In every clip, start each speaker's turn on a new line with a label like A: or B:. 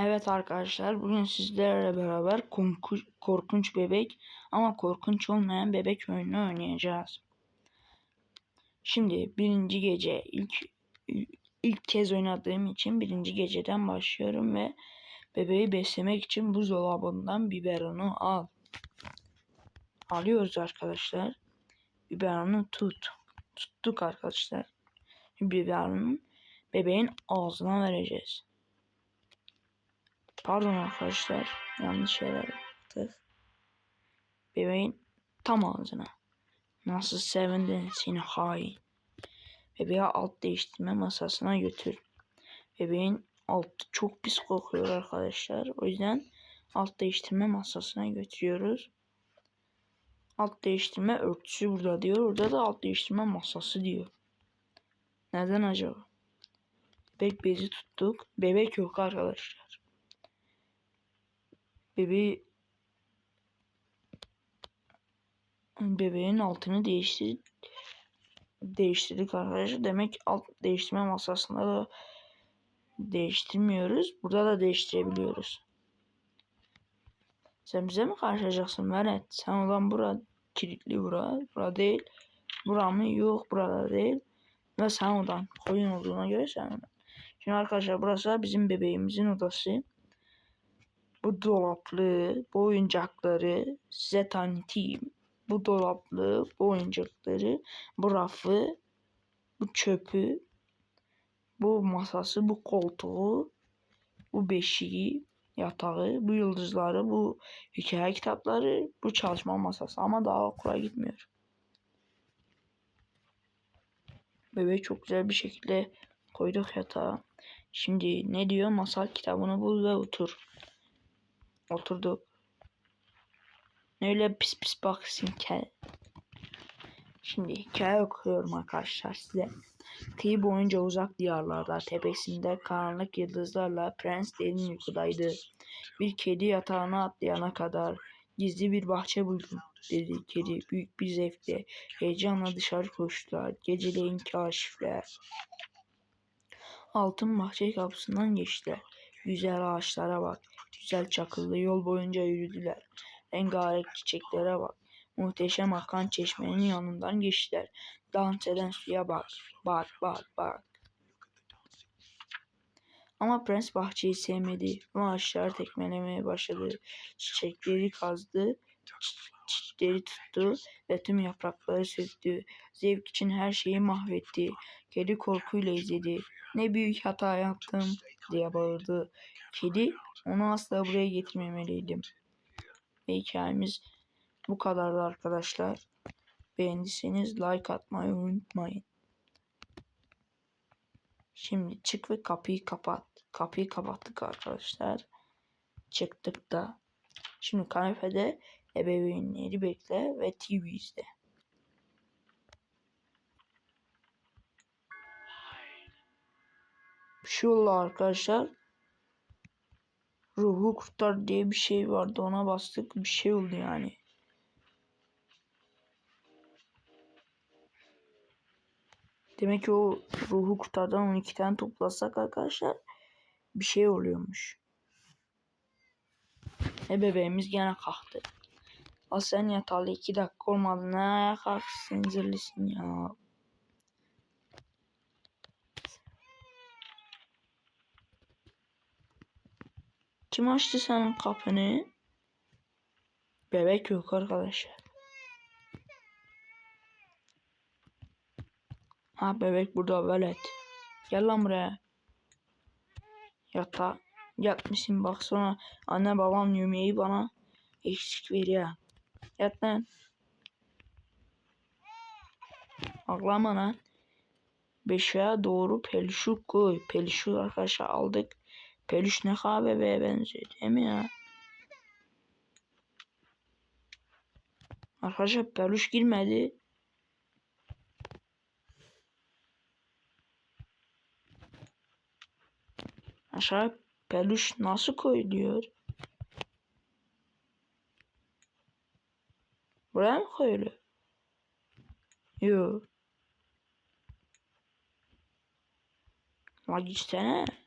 A: Evet arkadaşlar bugün sizlerle beraber korku- korkunç bebek ama korkunç olmayan bebek oyunu oynayacağız. Şimdi birinci gece ilk ilk kez oynadığım için birinci geceden başlıyorum ve bebeği beslemek için buzdolabından biberonu al. Alıyoruz arkadaşlar. Biberonu tut. Tuttuk arkadaşlar. Biberonu bebeğin ağzına vereceğiz. Pardon arkadaşlar. Yanlış yere yaptık. Bebeğin tam ağzına. Nasıl sevindin seni hain. Bebeği alt değiştirme masasına götür. Bebeğin altı çok pis kokuyor arkadaşlar. O yüzden alt değiştirme masasına götürüyoruz. Alt değiştirme örtüsü burada diyor. Orada da alt değiştirme masası diyor. Neden acaba? Bebek bezi tuttuk. Bebek yok arkadaşlar. Bebeği bebeğin altını değiştir değiştirdik arkadaşlar. Demek alt değiştirme masasında da değiştirmiyoruz. Burada da değiştirebiliyoruz. Sen bize mi karşılayacaksın Meret? Sen olan bura kilitli bura. Bura değil. Bura mı? Yok burada değil. Ve sen odan. Koyun olduğuna göre sen. Şimdi arkadaşlar burası bizim bebeğimizin odası. Bu dolaplı, bu oyuncakları size tanıtayım. Bu dolaplı, bu oyuncakları, bu rafı, bu çöpü, bu masası, bu koltuğu, bu beşiği, yatağı, bu yıldızları, bu hikaye kitapları, bu çalışma masası ama daha okula gitmiyor. Bebeği çok güzel bir şekilde koyduk yatağa. Şimdi ne diyor? Masal kitabını bul ve otur. Oturduk. Öyle pis pis baksın ki. Şimdi hikaye okuyorum arkadaşlar size. Kıyı boyunca uzak diyarlarda tepesinde karanlık yıldızlarla prens derin uykudaydı. Bir kedi yatağına atlayana kadar gizli bir bahçe buldum dedi kedi büyük bir zevkle. Heyecanla dışarı koştular. Geceleyin kaşifler. Altın bahçe kapısından geçtiler. Güzel ağaçlara bak. Güzel çakıllı yol boyunca yürüdüler. Rengarenk çiçeklere bak. Muhteşem akan çeşmenin yanından geçtiler. Dans eden suya bak. Bak bak bak. Ama prens bahçeyi sevmedi. Bu ağaçlar tekmelemeye başladı. Çiçekleri kazdı. Çiçekleri tuttu ve tüm yaprakları söktü. Zevk için her şeyi mahvetti. Kedi korkuyla izledi. Ne büyük hata yaptım diye bağırdı. Kedi onu asla buraya getirmemeliydim. Ve hikayemiz bu kadardı arkadaşlar. Beğendiyseniz like atmayı unutmayın. Şimdi çık ve kapıyı kapat. Kapıyı kapattık arkadaşlar. Çıktık da. Şimdi kanepede ebeveynleri bekle ve TV izle. Bir şey arkadaşlar. Ruhu kurtar diye bir şey vardı. Ona bastık. Bir şey oldu yani. Demek ki o ruhu kurtardan 12 tane toplasak arkadaşlar bir şey oluyormuş. E bebeğimiz gene kalktı. Al sen yatalı 2 dakika olmadı. Ne kalksın zırlısın ya. Kim açtı senin kapını? Bebek yok arkadaşlar. Ha bebek burada velet. Gel lan buraya. Yata. Yatmışsın bak sonra anne babam yemeği bana eksik veriyor. Yat lan. Ağlama lan. Beşiğe doğru peluşu koy. Peluşu arkadaşlar aldık. Peluş ne bebeğe benziyor değil mi ya? Arkadaşlar peluş girmedi. Aşağı peluş nasıl koyuluyor? Buraya mı koyuluyor? Yok. La gitsene.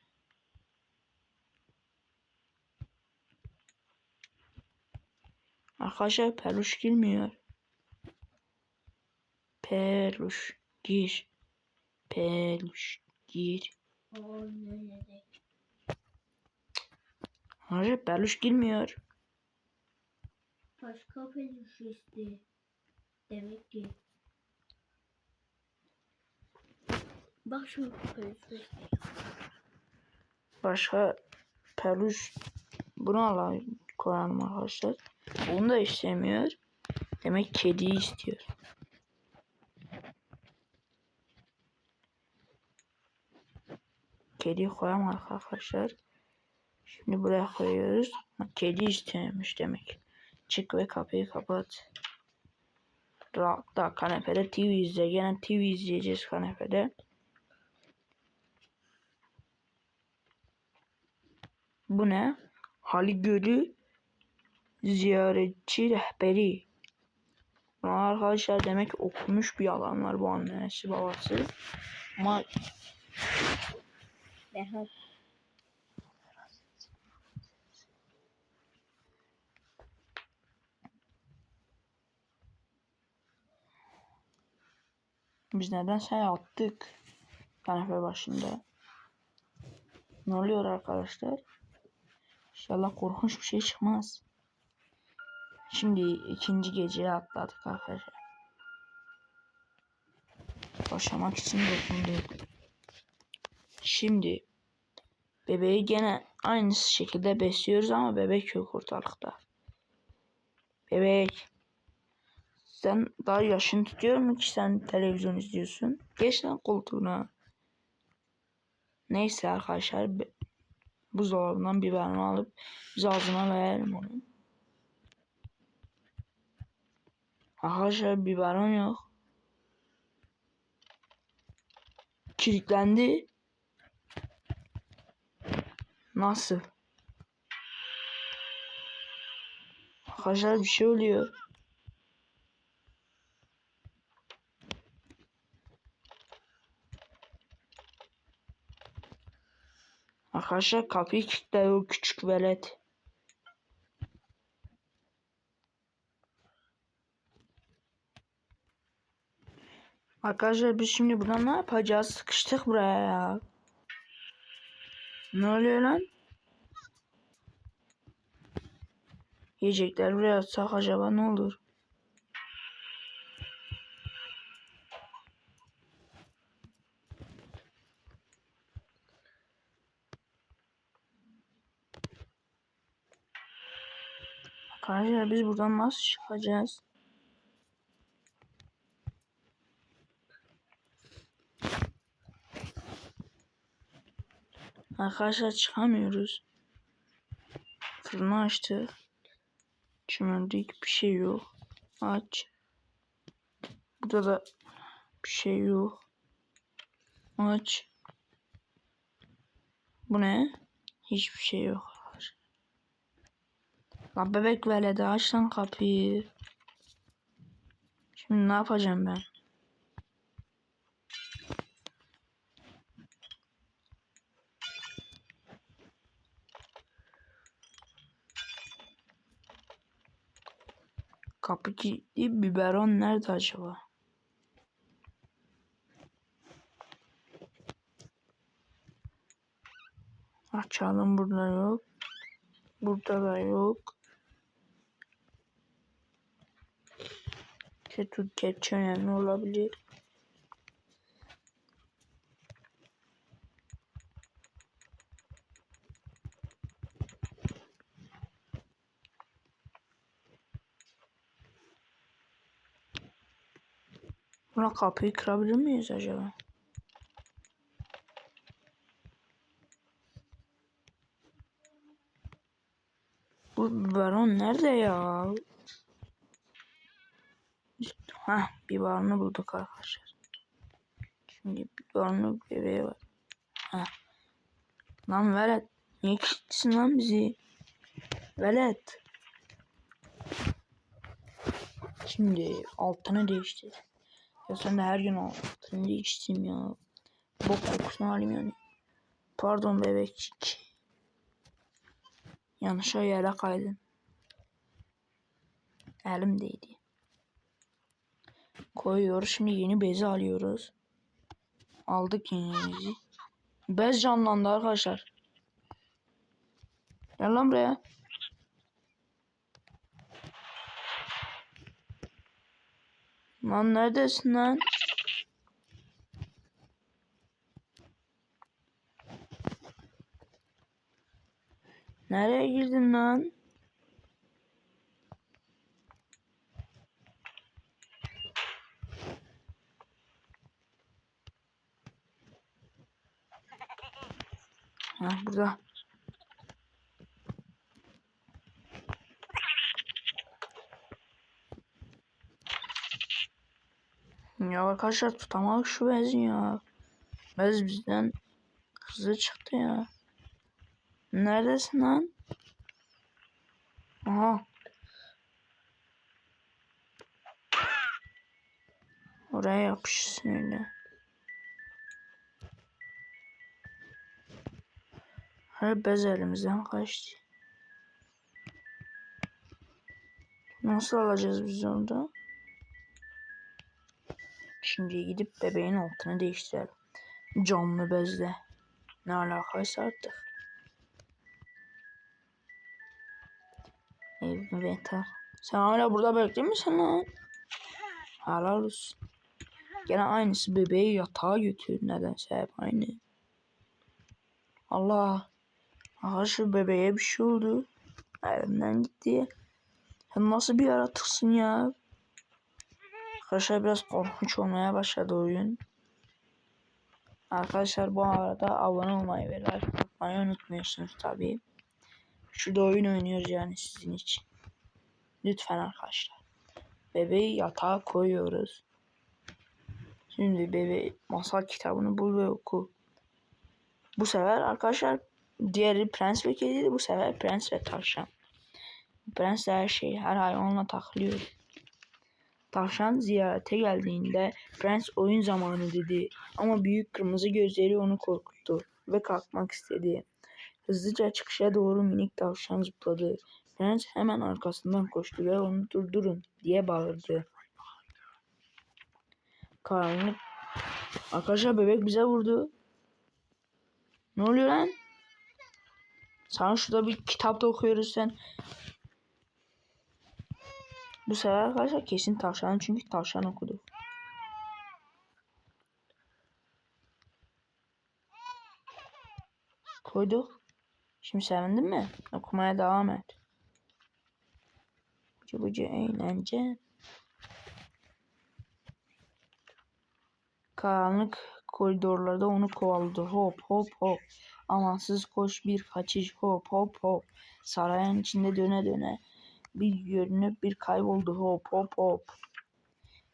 A: Arkadaşlar peluş girmiyor. Peluş gir. Peluş gir. Arkadaşlar peluş girmiyor.
B: Başka peluş isti. Demek ki. Bak şu peluş.
A: Başka peluş bunu alayım koyalım arkadaşlar. Bunu da istemiyor. Demek kediyi istiyor. Kediyi koyamadık arkadaşlar. Şimdi buraya koyuyoruz. Kedi istemiş demek. Çık ve kapıyı kapat. Rahatla kanepede TV izle. Gene TV izleyeceğiz kanepede. Bu ne? Hali Gölü ziyaretçi rehberi. Arkadaşlar demek okumuş bir adamlar bu annesi babası. Ama biz nedense yattık. Kanepe başında. Ne oluyor arkadaşlar? İnşallah korkunç bir şey çıkmaz. Şimdi ikinci geceye atladık arkadaşlar. Başlamak için dokunduk. Şimdi bebeği gene aynı şekilde besliyoruz ama bebek yok ortalıkta. Bebek. Sen daha yaşın tutuyor mu ki sen televizyon izliyorsun? Geç lan koltuğuna. Neyse arkadaşlar buzdolabından biberini alıp biz ağzına verelim onu. Arkadaşlar biberon yok. Kilitlendi. Nasıl? Arkadaşlar bir şey oluyor. Arkadaşlar kapıyı kilitledi o küçük velet. Arkadaşlar biz şimdi buradan ne yapacağız? Sıkıştık buraya ya. Ne oluyor lan? Yiyecekler buraya atsak acaba ne olur? Arkadaşlar biz buradan nasıl çıkacağız? Arkadaşlar çıkamıyoruz. Fırını açtık. Çömeldik bir şey yok. Aç. Burada da bir şey yok. Aç. Bu ne? Hiçbir şey yok. Lan bebek veledi aç lan kapıyı. Şimdi ne yapacağım ben? Kapı kilitli biberon nerede acaba? Açalım burada yok. Burada da yok. Kötü kepçe önemli olabilir. Buna kapıyı kırabilir miyiz acaba? Bu biberon nerede ya? Hah biberonu bulduk arkadaşlar. Şimdi biberonlu bebeği var. Hah. Lan velet. Niye kilitlisin lan bizi? Velet. Şimdi altını değiştir. Ya sen de her gün altını değiştireyim ya. Bok kokusunu alayım yani. Pardon bebekçik. Yanlış yere kaydın. Elimdeydi. Koyuyoruz. Şimdi yeni bezi alıyoruz. Aldık yeni bezi. Bez canlandı arkadaşlar. Gel lan buraya. Lan neredesin lan? Nereye girdin lan? Ha burada. Ya arkadaşlar tutamadık şu bezi ya. Bez bizden hızlı çıktı ya. Neredesin lan? Aha. Oraya yapışsın öyle. Her bez elimizden kaçtı. Nasıl alacağız biz onu? Şimdi gidip bebeğin altını değiştirelim. Camlı bezle. Ne alakaysa artık. Evet. ha. Sen hala burada bekliyor musun lan? Helal olsun. Gene aynısı bebeği yatağa götür nedense hep aynı. Allah. Aha şu bebeğe bir şey oldu. Elimden gitti. Sen nasıl bir yaratıksın ya? Arkadaşlar biraz korkunç olmaya başladı oyun. Arkadaşlar bu arada abone olmayı ve like atmayı unutmuyorsunuz tabii. Şurada oyun oynuyoruz yani sizin için. Lütfen arkadaşlar. Bebeği yatağa koyuyoruz. Şimdi bebe masal kitabını bul ve oku. Bu sefer arkadaşlar diğeri prens ve kediydi. Bu sefer prens ve tavşan. Prens her şey her hayvanla takılıyor. Tavşan ziyarete geldiğinde prens oyun zamanı dedi ama büyük kırmızı gözleri onu korkuttu ve kalkmak istedi. Hızlıca çıkışa doğru minik tavşan zıpladı. Prens hemen arkasından koştu ve onu durdurun diye bağırdı. Karanlık. Arkadaşlar bebek bize vurdu. Ne oluyor lan? Sana şurada bir kitap da okuyoruz sen. Bu sefer arkadaşlar kesin tavşan çünkü tavşan okudu. Koyduk. Şimdi sevindin mi? Okumaya devam et. Bıcı bıcı eğlence. Karanlık koridorlarda onu kovaladı. Hop hop hop. Amansız koş bir kaçış hop hop hop. Sarayın içinde döne döne. Bir görünüp bir kayboldu hop hop hop.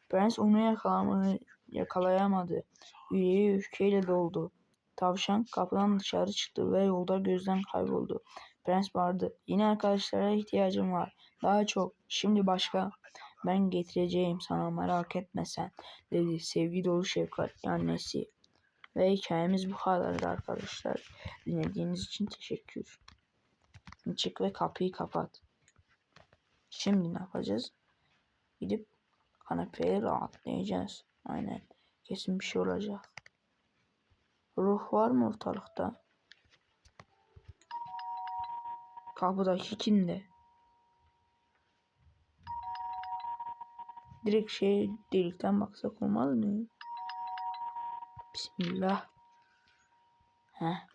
A: Prens onu yakalamayı yakalayamadı. Yüreği öfkeyle doldu. Tavşan kapıdan dışarı çıktı ve yolda gözden kayboldu. Prens bağırdı. Yine arkadaşlara ihtiyacım var. Daha çok. Şimdi başka. Ben getireceğim sana merak etme sen. Dedi sevgi dolu şefkat annesi. Ve hikayemiz bu kadardı arkadaşlar. Dinlediğiniz için teşekkür. Çık ve kapıyı kapat. Şimdi ne yapacağız? Gidip kanepeye rahatlayacağız. Aynen. Kesin bir şey olacak. Ruh var mı ortalıkta? Kapıdaki kimde? Direkt şey delikten baksak olmaz mı? Bismillah. Heh.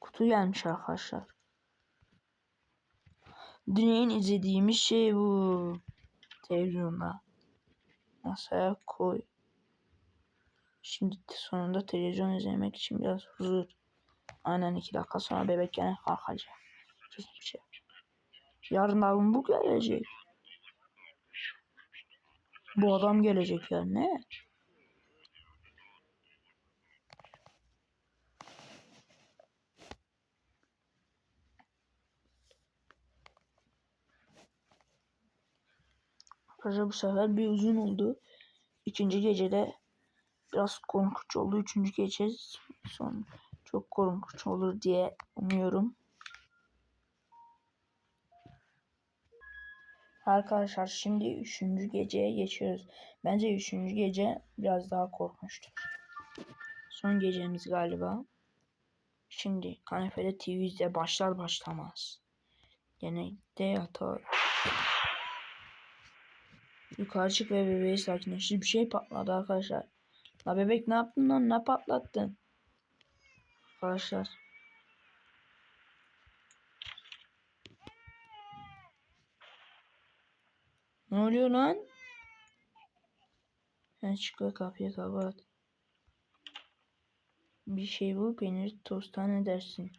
A: Kutu gelmiş arkadaşlar. Dün izlediğimiz şey bu. Televizyonda. Masaya koy. Şimdi sonunda televizyon izlemek için biraz huzur. Aynen iki dakika sonra bebek gene kalkacak. Kesin bir şey. Yarın da bu gelecek. Bu adam gelecek ya ne? Arkadaşlar bu sefer bir uzun oldu. İkinci gecede biraz korkunç oldu. Üçüncü gece son çok korkunç olur diye umuyorum. Arkadaşlar şimdi üçüncü geceye geçiyoruz. Bence üçüncü gece biraz daha korkmuştur. Son gecemiz galiba. Şimdi kanepede TV başlar başlamaz. Genellikle yatar. Yukarı çık ve bebeği sakinleştir. Bir şey patladı arkadaşlar. La bebek ne yaptın lan? Ne patlattın? Arkadaşlar. Ne oluyor lan? Sen çık ve kapıyı kapat. Bir şey bul peynir tosta ne dersin?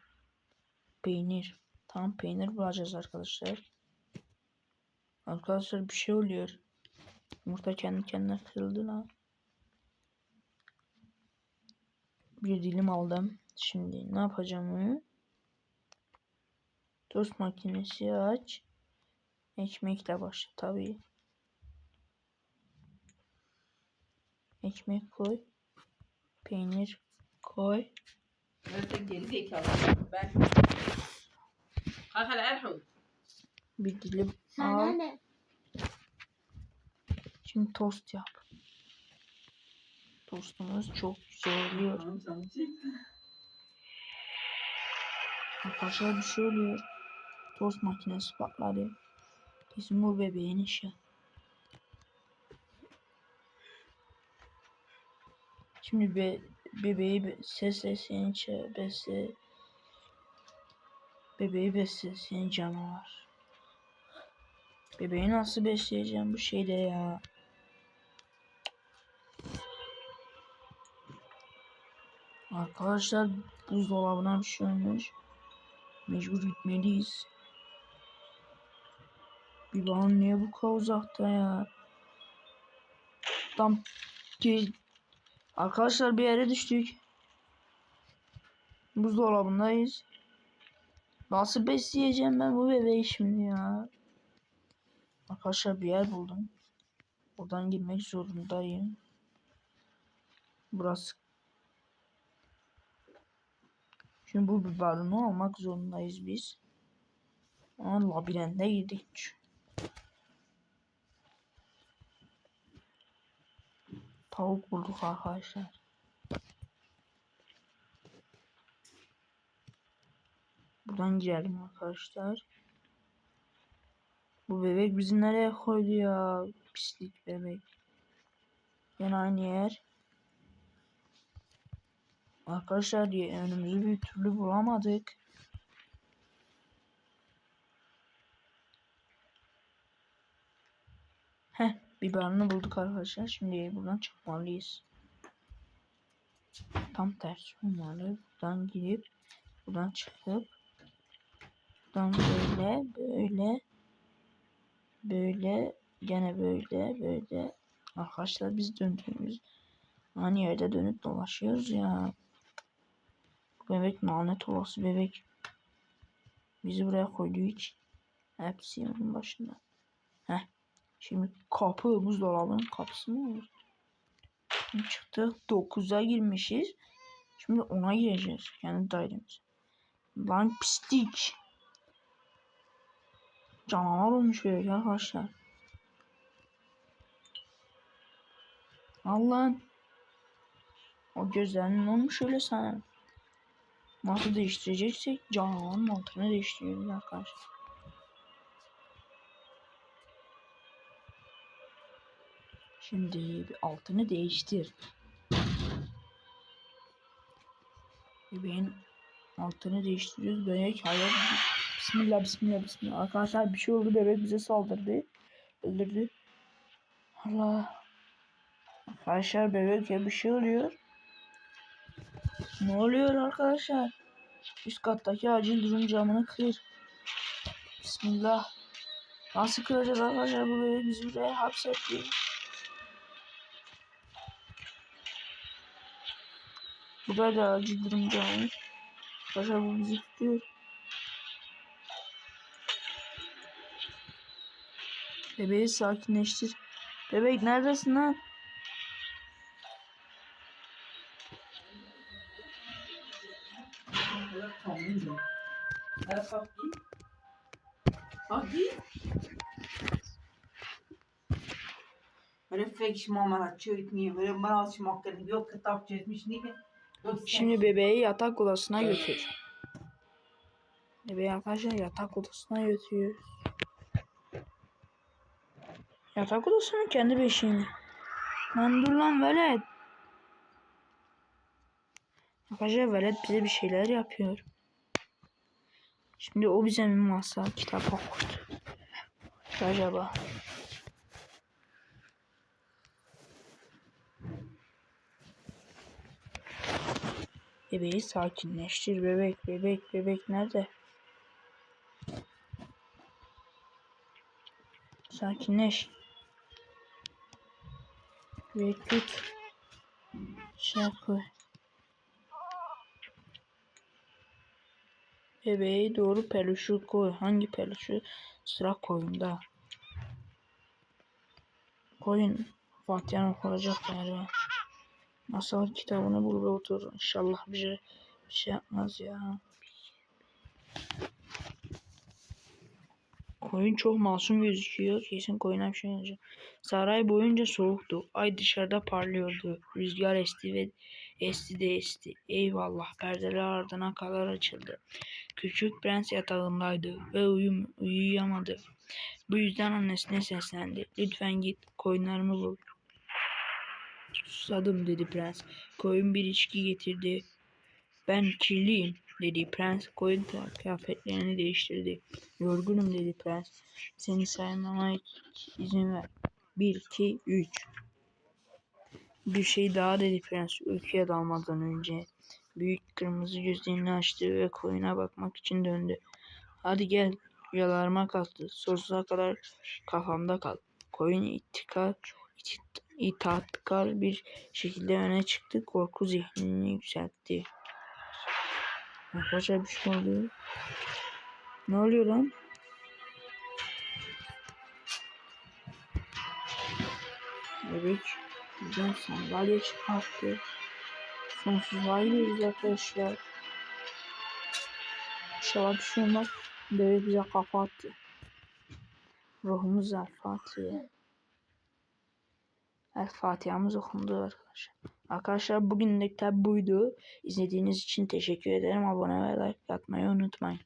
A: Peynir. Tam peynir bulacağız arkadaşlar. Arkadaşlar bir şey oluyor. Yumurta kendi kendine kırıldı lan. Bir dilim aldım. Şimdi ne yapacağım? Tost makinesi aç. Ekmekle başla tabii. Ekmek koy. Peynir koy.
C: Nerede geri zekalı ben. Kalk hele Erhun.
A: Bir dilim
B: Sana
A: al.
B: ne?
A: Şimdi tost yap. Tostumuz çok güzel oluyor.
C: Çek.
A: Arkadaşlar bir şey oluyor. Tost makinesi patladı. Kesin bu bebeğin işi. Şimdi be, bebeği be, seslesin içe besle. Bebeği beslesin canavar. Bebeği nasıl besleyeceğim bu şeyde ya? Arkadaşlar buzdolabına bir şey olmuş. Mecbur gitmeliyiz. Bir bana niye bu kadar uzakta ya? Tam ki Arkadaşlar bir yere düştük. Buzdolabındayız. Nasıl besleyeceğim ben bu bebeği şimdi ya? Arkadaşlar bir yer buldum. Oradan girmek zorundayım. Burası. Şimdi bu biberini almak zorundayız biz. Ama labirente girdik. Tavuk bulduk arkadaşlar. Buradan girelim arkadaşlar. Bu bebek bizi nereye koydu ya? Pislik bebek. Yine aynı yer. Arkadaşlar diye önümüzü bir türlü bulamadık. Heh, biberini bulduk arkadaşlar. Şimdi buradan çıkmalıyız. Tam tersi olmalı. Buradan girip buradan çıkıp buradan böyle böyle böyle gene böyle böyle arkadaşlar biz döndüğümüz aynı yerde dönüp dolaşıyoruz ya. Bebek lanet olası bebek. Bizi buraya koyduğu için hepsi onun başında. Heh. Şimdi kapı buzdolabının kapısı mı olur? Şimdi çıktık 9'a girmişiz. Şimdi ona gireceğiz. Yani dairemize. Lan pislik. Canavar olmuş böyle arkadaşlar. Allah'ın. O gözlerinin olmuş öyle sana. Nasıl değiştireceksek canavarın altını değiştiriyoruz arkadaşlar. Şimdi bir altını değiştir. Bebeğin altını değiştiriyoruz. Bebek hayal. Bismillah bismillah bismillah. Arkadaşlar bir şey oldu. Bebek bize saldırdı. Öldürdü. Allah. Arkadaşlar bebeğe bir şey oluyor. Ne oluyor arkadaşlar? Üst kattaki acil durum camını kır. Bismillah. Nasıl kıracağız arkadaşlar bu bebeği bizi buraya hapsetti. Burada da acil durum camı. Arkadaşlar bu bizi tutuyor. Bebeği sakinleştir. Bebek neredesin lan? Şimdi bebeği yatak odasına götür. Bebeği arkadaşlar yatak odasına götürüyoruz. Yatak odası mı kendi beşiğini? Lan dur lan velet. Arkadaşlar velet bize bir şeyler yapıyor. Şimdi o bize bir masa kitap okudu. Acaba. Bebeği sakinleştir bebek bebek bebek nerede? Sakinleş. Bebek tut. Şey. Bebeğe doğru peluşu koy. Hangi peluşu? Sıra koyunda. Koyun. Fatiha'nın okunacak galiba. Masal kitabını bul ve otur. İnşallah bir şey, bir şey yapmaz ya. Koyun çok masum gözüküyor. Kesin şey olacak. Saray boyunca soğuktu. Ay dışarıda parlıyordu. Rüzgar esti ve esti de esti. Eyvallah perdeler ardına kadar açıldı. Küçük prens yatağındaydı ve uyum, uyuyamadı. Bu yüzden annesine seslendi. Lütfen git koyunlarımı bul. Susadım dedi prens. Koyun bir içki getirdi. Ben kirliyim dedi prens. Koyun ta- kıyafetlerini değiştirdi. Yorgunum dedi prens. Seni saymama izin ver. Bir, iki, üç. Bir şey daha dedi prens uykuya dalmadan önce. Büyük kırmızı gözlerini açtı ve koyuna bakmak için döndü. Hadi gel rüyalarıma kalktı. Sonsuza kadar kafamda kal. Koyun ittikal, it- itaatkar bir şekilde öne çıktı. Korku zihnini yükseltti. Arkadaşlar bir şey oluyor. Ne oluyor lan? Bebek bizden sandalye çıkarttı. Sonsuzluğa gidiyoruz arkadaşlar. İnşallah bir şey olmaz. Bebek bize kafa attı. Ruhumuz El Fatih'e. El Fatiha'mız okundu arkadaşlar. Arkadaşlar bugün de buydu. İzlediğiniz için teşekkür ederim. Abone ve like atmayı unutmayın.